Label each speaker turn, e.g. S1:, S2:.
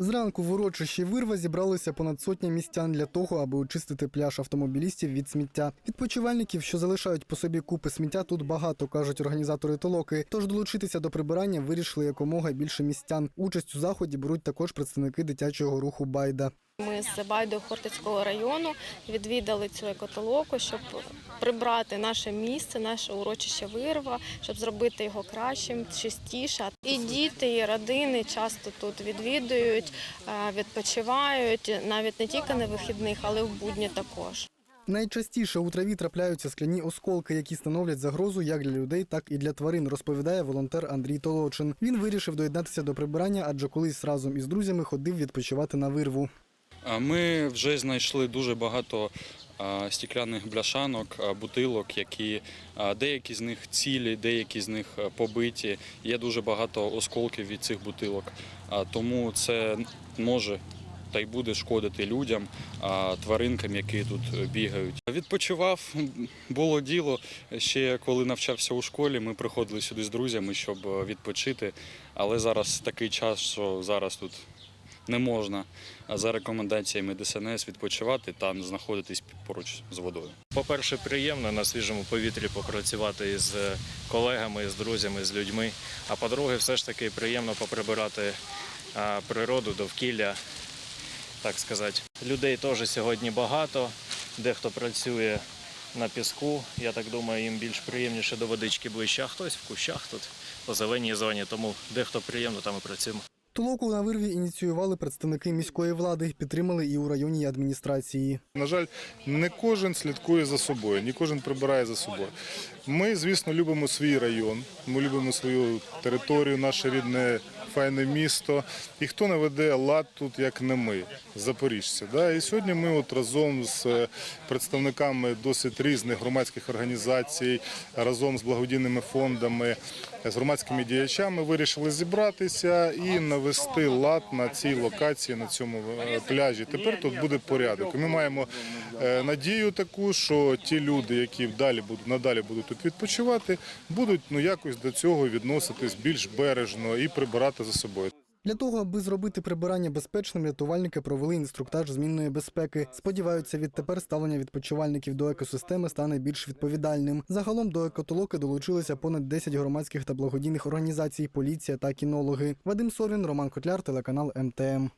S1: Зранку в урочищі вирва зібралося понад сотня містян для того, аби очистити пляж автомобілістів від сміття. Відпочивальників, що залишають по собі купи сміття, тут багато кажуть організатори толоки. Тож долучитися до прибирання вирішили якомога більше містян. Участь у заході беруть також представники дитячого руху Байда.
S2: Ми з Байдо Хортицького району відвідали цю екотолоку, щоб прибрати наше місце, наше урочище вирва, щоб зробити його кращим, чистіше. І діти, і родини часто тут відвідують, е, відпочивають навіть не тільки на вихідних, але й в будні також.
S1: Найчастіше у траві трапляються скляні осколки, які становлять загрозу як для людей, так і для тварин, розповідає волонтер Андрій Толочин. Він вирішив доєднатися до прибирання, адже колись разом із друзями ходив відпочивати на вирву.
S3: Ми вже знайшли дуже багато стікляних бляшанок, бутилок, які деякі з них цілі, деякі з них побиті. Є дуже багато осколків від цих бутилок. Тому це може та й буде шкодити людям, тваринкам, які тут е, бігають. Відпочивав, було діло. Ще коли навчався у школі, ми приходили сюди з друзями, щоб е, відпочити. Але зараз такий час, що зараз тут не можна за рекомендаціями ДСНС відпочивати та знаходитись поруч з водою.
S4: По-перше, приємно на свіжому повітрі попрацювати із колегами, з друзями, з людьми. А по-друге, все ж таки приємно поприбирати природу, довкілля, так сказати. Людей теж сьогодні багато. Дехто працює на піску. Я так думаю, їм більш приємніше до водички ближче, а хтось в кущах тут по зеленій зоні. Тому дехто приємно там і працюємо.
S1: Толоку на вирві ініціювали представники міської влади, підтримали і у районній адміністрації.
S5: На жаль, не кожен слідкує за собою, не кожен прибирає за собою. Ми, звісно, любимо свій район, ми любимо свою територію, наше рідне файне місто. І хто наведе лад тут, як не ми, запоріжці. І сьогодні ми от разом з е, представниками досить різних громадських організацій, разом з благодійними фондами, з громадськими діячами вирішили зібратися і навести лад на цій локації, на цьому е, пляжі. Тепер тут буде порядок. Ми маємо е, надію таку, що ті люди, які далі будуть надалі будуть тут відпочивати, будуть ну якось до цього відноситись більш бережно і прибирати за собою.
S1: Для того, аби зробити прибирання безпечним, рятувальники провели інструктаж змінної безпеки. Сподіваються, відтепер ставлення відпочивальників до екосистеми стане більш відповідальним. Загалом до екотолоки долучилися понад 10 громадських та благодійних організацій, поліція та кінологи. Вадим Совін, Роман Котляр, телеканал МТМ.